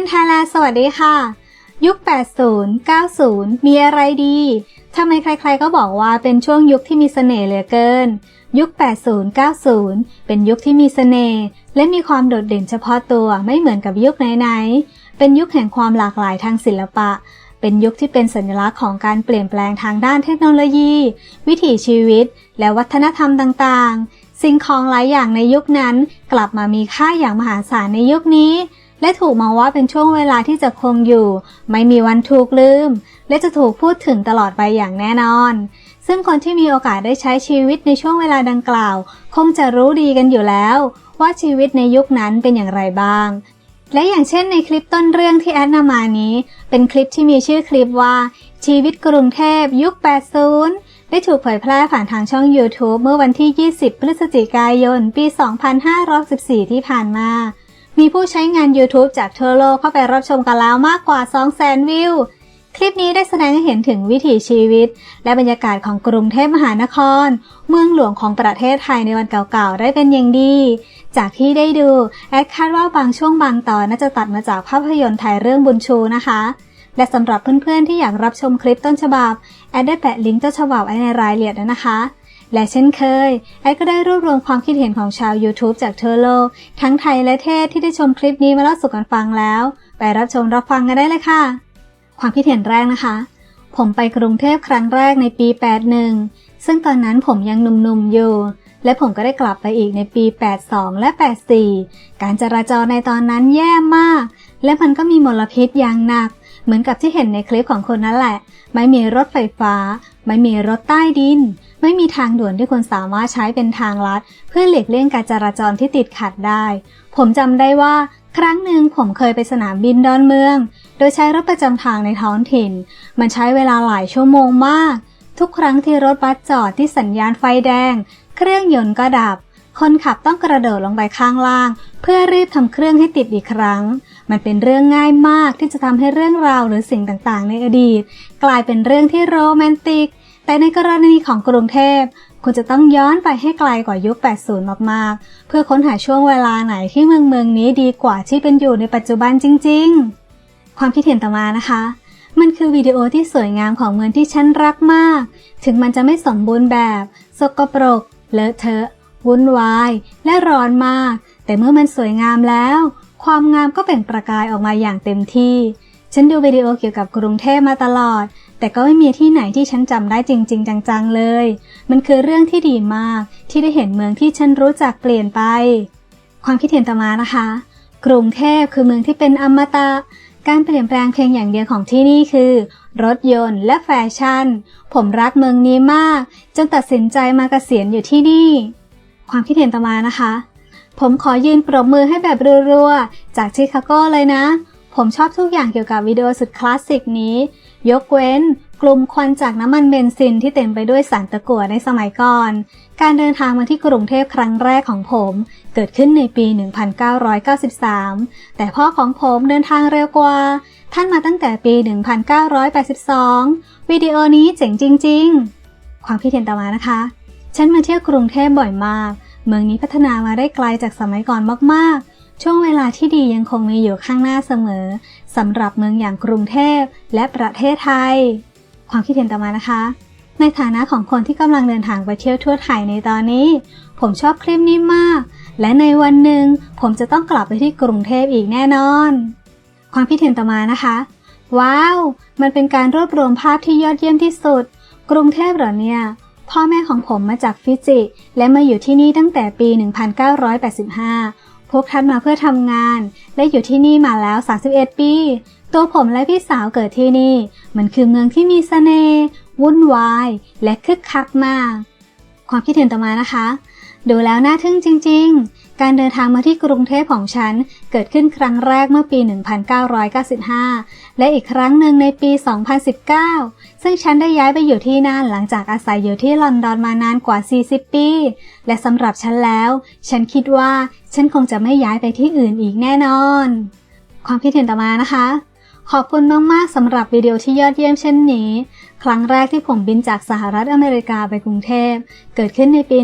เมนไทยแลนด์สวัสดีค่ะ ยุค 80 90 มีอะไรดีทำไมใครๆก็บอกว่าเป็นช่วงยุคที่มีเสน่ห์เหลือเกิน ยุค 80 90 เป็นยุคที่มีเสน่ห์และมีความโดดเด่นเฉพาะตัวไม่เหมือนกับยุคไหนๆ เป็นยุคแห่งความหลากหลายทางศิลปะ เป็นยุคที่เป็นสัญลักษณ์ของการเปลี่ยนแปลงทางด้านเทคโนโลยี วิถีชีวิต และวัฒนธรรมต่างๆ สิ่งของหลายอย่างในยุคนั้น กลับมามีค่าอย่างมหาศาลในยุคนี้ และถูกมองว่าเป็นช่วงเวลาที่จะคงอยู่ ไม่มีวันถูกลืม และจะถูกพูดถึงตลอดไปอย่างแน่นอน ซึ่งคนที่มีโอกาสได้ใช้ชีวิตในช่วงเวลาดังกล่าว คงจะรู้ดีกันอยู่แล้ว ว่าชีวิตในยุคนั้นเป็นอย่างไรบ้าง และอย่างเช่นในคลิปต้นเรื่องที่แอดนำมานี้ เป็นคลิปที่มีชื่อคลิปว่า ชีวิตกรุงเทพยุค 80ได้ถูกเผยแพร่ผ่านทางช่อง YouTube เมื่อวันที่ 20 พฤศจิกายน ปี 2514ที่ผ่านมา มีผู้ใช้งาน YouTube จากทั่วโลกเข้าไปรับชมกันแล้วมากกว่า 200,000 วิว คลิปนี้ได้แสดงให้เห็นถึงวิถีชีวิต และบรรยากาศของกรุงเทพมหานคร เมืองหลวงของประเทศไทยในวันเก่าๆ ได้เป็นอย่างดี จากที่ได้ดู แอดคาดว่าบางช่วงบางตอนน่าจะตัดมาจากภาพยนตร์ไทยเรื่องบุญชูนะคะและสำหรับเพื่อนๆที่อยากรับชมคลิปต้นฉบับ แอดได้แปะลิงก์ต้นฉบับไว้ในรายละเอียดแล้วนะคะ และเช่นเคยแอดก็ได้รวบรวมความคิดเห็นของชาว YouTube จากทั่วโลก ทั้งไทยและเทศที่ได้ชมคลิปนี้มาเล่าสู่กันฟังแล้ว ไปรับชมรับฟังกันได้เลยค่ะ ความคิดเห็นแรกนะคะ ผมไปกรุงเทพครั้งแรกในปี 81 ซึ่งตอนนั้นผมยังหนุ่มๆอยู่ และผมก็ได้กลับไปอีกในปี 82 และ 84 การจราจรในตอนนั้นแย่มาก และมันก็มีมลพิษอย่างหนัก เหมือนกับที่เห็นในคลิปของคนนั่นแหละ ไม่มีรถไฟฟ้า ไม่มีรถใต้ดิน ไม่มีทางด่วนที่คนสามารถใช้เป็นทางลัด เพื่อหลีกเลี่ยงการจราจรที่ติดขัดได้ ผมจำได้ว่าครั้งหนึ่งผมเคยไปสนามบินดอนเมือง โดยใช้รถประจำทางในท้องถิ่น มันใช้เวลาหลายชั่วโมงมาก ทุกครั้งที่รถบัสจอดที่สัญญาณไฟแดง เครื่องยนต์ก็ดับ คนขับต้องกระโดดลงไปข้างล่าง เพื่อรีบทำเครื่องให้ติดอีกครั้ง มันเป็นเรื่องง่ายมากที่จะทำให้เรื่องราวหรือสิ่งต่างๆ ในอดีต กลายเป็นเรื่องที่โรแมนติก แต่ในกรณีของกรุงเทพคุณจะต้องย้อนไปให้ไกลกว่ายุค 80 มากๆ เพื่อค้นหาช่วงเวลาไหนที่เมืองเมืองนี้ดีกว่าที่เป็นอยู่ในปัจจุบันจริง ๆ ความคิดเห็นต่อมานะคะ มันคือวิดีโอที่สวยงามของเมืองที่ฉันรักมาก ถึงมันจะไม่สมบูรณ์แบบ สกปรก เลอะเทอะ วุ่นวาย และร้อนมาก แต่เมื่อมันสวยงามแล้ว ความงามก็เปล่งประกายออกมาอย่างเต็มที่ ฉันดูวิดีโอเกี่ยวกับกรุงเทพมาตลอด แต่ก็ไม่มีที่ไหนที่ฉันจำได้จริง ๆ จังๆเลย มันคือเรื่องที่ดีมากที่ได้เห็นเมืองที่ฉันรู้จักเปลี่ยนไป ความคิดเห็นต่อมานะคะ กรุงเทพคือเมืองที่เป็นอมตะ การเปลี่ยนแปลงเพียงอย่างเดียวของที่นี่คือ รถยนต์และแฟชั่น ผมรักเมืองนี้มาก จนตัดสินใจมาเกษียณอยู่ที่นี่ ความคิดเห็นต่อมานะคะ ผมขอยืนปรบมือให้แบบรัวๆ จากชิคาโกเลยนะ ผมชอบทุกอย่างเกี่ยวกับวิดีโอสุดคลาสสิกนี้ ยกเว้นกลุ่มควันจากน้ำมันเบนซินที่เต็มไปด้วยสารตะกั่วในสมัยก่อน การเดินทางมาที่กรุงเทพครั้งแรกของผม เกิดขึ้นในปี 1993 แต่พ่อของผมเดินทางเร็วกว่า ท่านมาตั้งแต่ปี 1982 วิดีโอนี้เจ๋งจริง ๆ ความคิดเห็นต่อมานะคะ ฉันมาเที่ยวกรุงเทพบ่อยมาก เมืองนี้พัฒนามาได้ไกลจากสมัยก่อนมากๆ ช่วงเวลาที่ดียังคงมีอยู่ข้างหน้าเสมอสำหรับเมืองอย่างกรุงเทพและประเทศไทย ความคิดเห็นต่อมานะคะ ในฐานะของคนที่กำลังเดินทางไปเที่ยวทั่วไทยในตอนนี้ ผมชอบคลิปนี้มาก และในวันหนึ่งผมจะต้องกลับไปที่กรุงเทพอีกแน่นอน ความคิดเห็นต่อมานะคะ ว้าว มันเป็นการรวบรวมภาพที่ยอดเยี่ยมที่สุด กรุงเทพเหรอเนี่ย พ่อแม่ของผมมาจากฟิจิและมาอยู่ที่นี่ตั้งแต่ปี 1985 พวกท่านมาเพื่อทำงาน และอยู่ที่นี่มาแล้ว 31 ปี ตัวผมและพี่สาวเกิดที่นี่ มันคือเมืองที่มีเสน่ห์วุ่นวาย และคึกคักมาก ความคิดเห็นต่อมานะคะ ดูแล้วน่าทึ่งจริง ๆ การเดินทางมาที่กรุงเทพของฉันเกิดขึ้นครั้งแรกเมื่อปี 1995 และอีกครั้งหนึ่งในปี 2019 ซึ่งฉันได้ย้ายไปอยู่ที่นั่นหลังจากอาศัยอยู่ที่ลอนดอนมานานกว่า 40 ปี และสำหรับฉันแล้ว ฉันคิดว่าฉันคงจะไม่ย้ายไปที่อื่นอีกแน่นอน ความคิดเห็นต่อมานะคะ ขอบคุณมาก ๆ สำหรับวิดีโอที่ยอดเยี่ยมเช่นนี้ ครั้งแรกที่ผมบินจากสหรัฐอเมริกาไปกรุงเทพ เกิดขึ้นในปี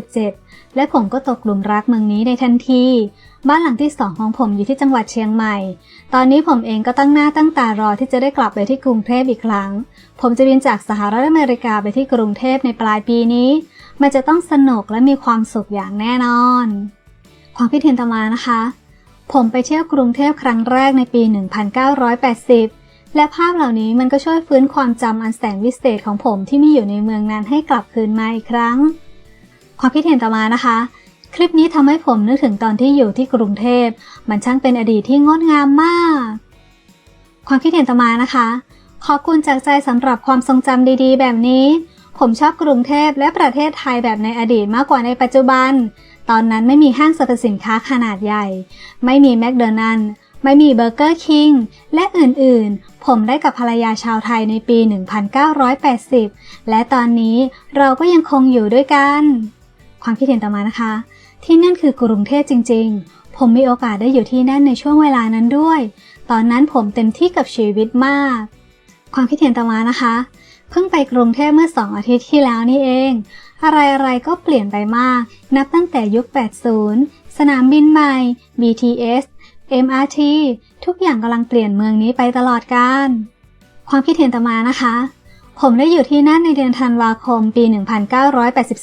1987 และผมก็ตกหลุมรักเมืองนี้ในทันที บ้านหลังที่สองของผมอยู่ที่จังหวัดเชียงใหม่ ตอนนี้ผมเองก็ตั้งหน้าตั้งตารอที่จะได้กลับไปที่กรุงเทพอีกครั้ง ผมจะบินจากสหรัฐอเมริกาไปที่กรุงเทพในปลายปีนี้ มันจะต้องสนุกและมีความสุขอย่างแน่นอน ความคิดเห็นต่อมานะคะ ผมไปเที่ยวกรุงเทพครั้งแรกในปี 1980 และภาพเหล่านี้มันก็ช่วยฟื้นความจำอันแสนวิเศษของผมที่มีอยู่ในเมืองนั้นให้กลับคืนมาอีกครั้ง ความคิดเห็นต่อมานะคะ คลิปนี้ทำให้ผมนึกถึงตอนที่อยู่ที่กรุงเทพ มันช่างเป็นอดีตที่งดงามมาก ความคิดเห็นต่อมานะคะ ขอบคุณจากใจสำหรับความทรงจำดีๆ แบบนี้ผมชอบกรุงเทพและประเทศไทยแบบในอดีตมากกว่าในปัจจุบัน ตอนนั้นไม่มีห้างสรรพสินค้าขนาดใหญ่ ไม่มีแมคโดนัลล์ไม่มีเบอร์เกอร์คิงและอื่นๆ ผมได้กับภรรยาชาวไทยในปี 1980 และตอนนี้เราก็ยังคงอยู่ด้วยกัน ความคิดเห็นต่อมานะคะ ที่นั่นคือกรุงเทพจริง ๆ ผมมีโอกาสได้อยู่ที่นั่นในช่วงเวลานั้นด้วย ตอนนั้นผมเต็มที่กับชีวิตมาก ความคิดเห็นต่อมานะคะ เพิ่งไปกรุงเทพเมื่อสองอาทิตย์ที่แล้วนี่เอง อะไรๆก็เปลี่ยนไปมาก นับตั้งแต่ยุค 80 สนามบินใหม่ BTS MRT ทุกอย่างกำลังเปลี่ยนเมืองนี้ไปตลอดกาลความคิดเห็นต่อมานะคะ ผมได้อยู่ที่นั่นในเดือนธันวาคมปี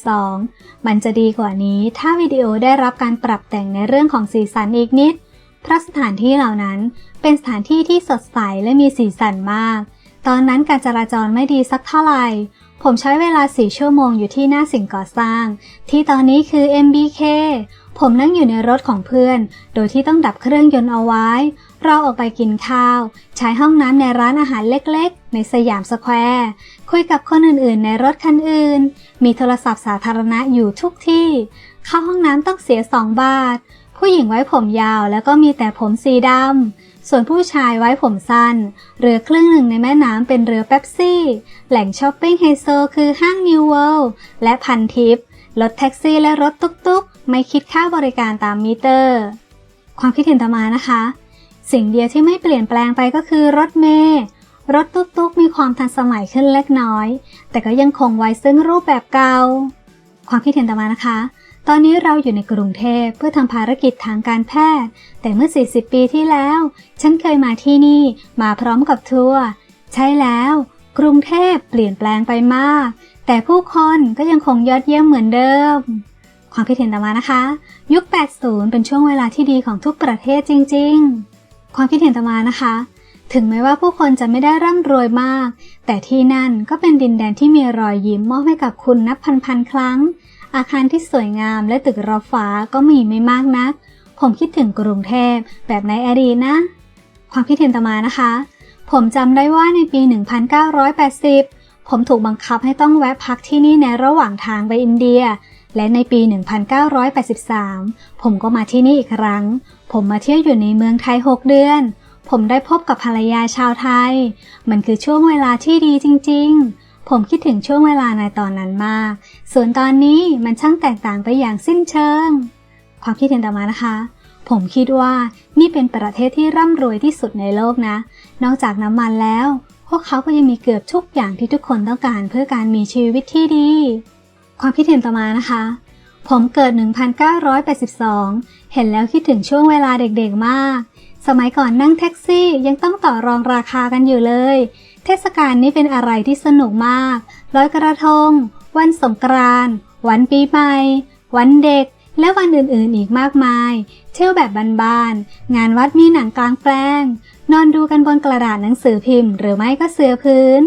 1982 มันจะดีกว่านี้ถ้าวิดีโอได้รับการปรับแต่งในเรื่องของสีสันอีกนิด เพราะสถานที่เหล่านั้นเป็นสถานที่ที่สดใสและมีสีสันมาก ตอนนั้นการจราจรไม่ดีสักเท่าไหร่ ผมใช้เวลา 4 ชั่วโมงอยู่ที่หน้าสิ่งก่อสร้าง ที่ตอนนี้คือ MBK ผมนั่งอยู่ในรถของเพื่อน โดยที่ต้องดับเครื่องยนต์เอาไว้ เราออกไปกินข้าว ใช้ห้องน้ำในร้านอาหารเล็กๆ ในสยามสแควร์ คุยกับคนอื่นๆ ในรถคันอื่น มีโทรศัพท์สาธารณะอยู่ทุกที่ เข้าห้องน้ำต้องเสีย 2 บาท ผู้หญิงไว้ผมยาวแล้วก็มีแต่ผมสีดำ ส่วนผู้ชายไว้ผมสั้น เรือครึ่งหนึ่งในแม่น้ำเป็นเรือเป๊ปซี่ แหล่งช้อปปิ้งไฮโซคือห้างนิวเวิลด์และพันทิป รถแท็กซี่และรถตุ๊กๆ ไม่คิดค่าบริการตามมิเตอร์ ความคิดเห็นต่อมานะคะ สิ่งเดียวที่ไม่เปลี่ยนแปลงไปก็คือรถเมล์รถตุ๊กๆ มีความทันสมัยขึ้นเล็กน้อย แต่ก็ยังคงไว้ซึ่งรูปแบบเก่า ความคิดเห็นต่อมานะคะ ตอนนี้เราอยู่ในกรุงเทพเพื่อทำภารกิจทางการแพทย์ แต่เมื่อ 40 ปีที่แล้ว ฉันเคยมาที่นี่มาพร้อมกับทัวร์ใช่แล้ว กรุงเทพเปลี่ยนแปลงไปมาก แต่ผู้คนก็ยังคงยอดเยี่ยมเหมือนเดิม ความคิดเห็นต่อมานะคะ ยุค 80 เป็นช่วงเวลาที่ดีของทุกประเทศจริง ๆ ความคิดเห็นต่อมานะคะ ถึงแม้ว่าผู้คนจะไม่ได้ร่ำรวยมาก แต่ที่นั่นก็เป็นดินแดนที่มีรอยยิ้มมอบให้กับคุณนับพันๆครั้ง อาคารที่สวยงามและตึกรอบฟ้าก็มีไม่มากนัก ผมคิดถึงกรุงเทพแบบในอดีตนะ ความคิดเห็นต่อมานะคะ ผมจำได้ว่าในปี 1980 ผมถูกบังคับให้ต้องแวะพักที่นี่ในระหว่างทางไปอินเดีย และในปี 1983 ผมก็มาที่นี่อีกครั้ง ผมมาเที่ยวอยู่ในเมืองไทย 6 เดือนผมได้พบกับภรรยาชาวไทย มันคือช่วงเวลาที่ดีจริง ๆ ผมคิดถึงช่วงเวลาในตอนนั้นมาก ส่วนตอนนี้มันช่างแตกต่างไปอย่างสิ้นเชิง ความคิดเห็นต่อมานะคะ ผมคิดว่านี่เป็นประเทศที่ร่ำรวยที่สุดในโลกนะ นอกจากน้ำมันแล้ว พวกเขาก็ยังมีเกือบทุกอย่างที่ทุกคนต้องการเพื่อการมีชีวิตที่ดี ความคิดเห็นต่อมานะคะ ผมเกิด 1982 เห็นแล้วคิดถึงช่วงเวลาเด็กๆมาก สมัยก่อนนั่งแท็กซี่ยังต้องต่อรองราคากันอยู่เลย เทศกาลนี้เป็นอะไรที่สนุกมากลอยกระทง วันสงกรานต์วันปีใหม่ วันเด็ก และวันอื่นๆอีกมากมาย เที่ยวแบบบานๆ งานวัดมีหนังกลางแปลง นอนดูกันบนกระดาษหนังสือพิมพ์ หรือไม่ก็เสือพื้น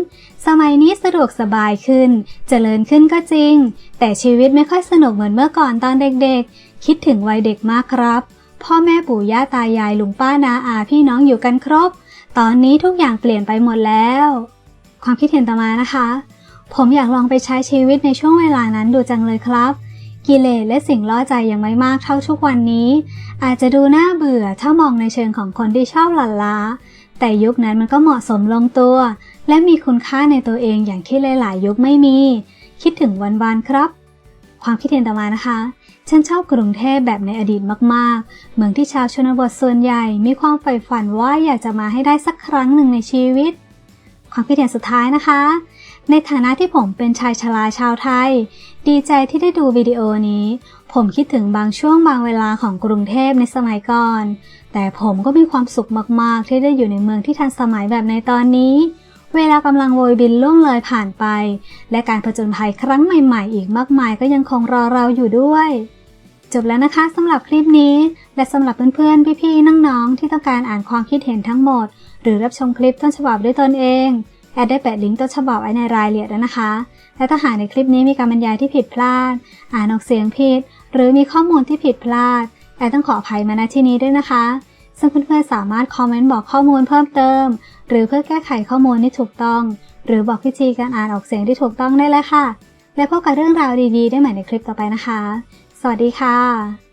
สมัยนี้สะดวกสบายขึ้น เจริญขึ้นก็จริง แต่ชีวิตไม่ค่อยสนุกเหมือนเมื่อก่อนตอนเด็กๆ คิดถึงวัยเด็กมากครับ พ่อแม่ปู่ย่าตายายลุงป้านาอาพี่น้องอยู่กันครบ ตอนนี้ทุกอย่างเปลี่ยนไปหมดแล้ว ความคิดเห็นต่อมานะคะ ผมอยากลองไปใช้ชีวิตในช่วงเวลานั้นดูจังเลยครับ กิเลสและสิ่งล่อใจยังไม่มากเท่าทุกวันนี้ อาจจะดูน่าเบื่อถ้ามองในเชิงของคนที่ชอบหลั่นล้า แต่ยุคนั้นมันก็เหมาะสมลงตัว และมีคุณค่าในตัวเองอย่างที่หลาย ๆ ยุคไม่มี คิดถึงวันๆครับ ความคิดเห็นต่อมานะคะ ฉันชอบกรุงเทพแบบในอดีตมากๆ เมืองที่ชาวชนบทส่วนใหญ่มีความใฝ่ฝันว่าอยากจะมาให้ได้สักครั้งหนึ่งในชีวิต ความคิดเห็นสุดท้ายนะคะ ในฐานะที่ผมเป็นชายชราชาวไทย ดีใจที่ได้ดูวิดีโอนี้ ผมคิดถึงบางช่วงบางเวลาของกรุงเทพในสมัยก่อน แต่ผมก็มีความสุขมากๆ ที่ได้อยู่ในเมืองที่ทันสมัยแบบในตอนนี้เวลากำลังโวยบินล่วงเลยผ่านไป และการผจญภัยครั้งใหม่ ๆ อีกมากมายก็ยังคงรอเราอยู่ด้วย จบแล้วนะคะสำหรับคลิปนี้ และสำหรับเพื่อนๆ พี่ๆ น้องๆ ที่ต้องการอ่านความคิดเห็นทั้งหมด หรือรับชมคลิปต้นฉบับด้วยตนเอง แอดได้แปะลิงก์ต้นฉบับไว้ในรายละเอียดแล้วนะคะ และถ้าหากในคลิปนี้มีการบรรยายที่ผิดพลาด อ่านออกเสียงผิด หรือมีข้อมูลที่ผิดพลาด แอดต้องขออภัยมาณที่นี้ด้วยนะคะ ซึ่งเพื่อนๆ สามารถคอมเมนต์บอกข้อมูลเพิ่มเติม หรือเพื่อแก้ไขข้อมูลที่ถูกต้อง หรือบอกวิธีการอ่านออกเสียงที่ถูกต้องได้เลยค่ะ และพบกับเรื่องราวดีๆ ได้ใหม่ในคลิปต่อไปนะคะ สวัสดีค่ะ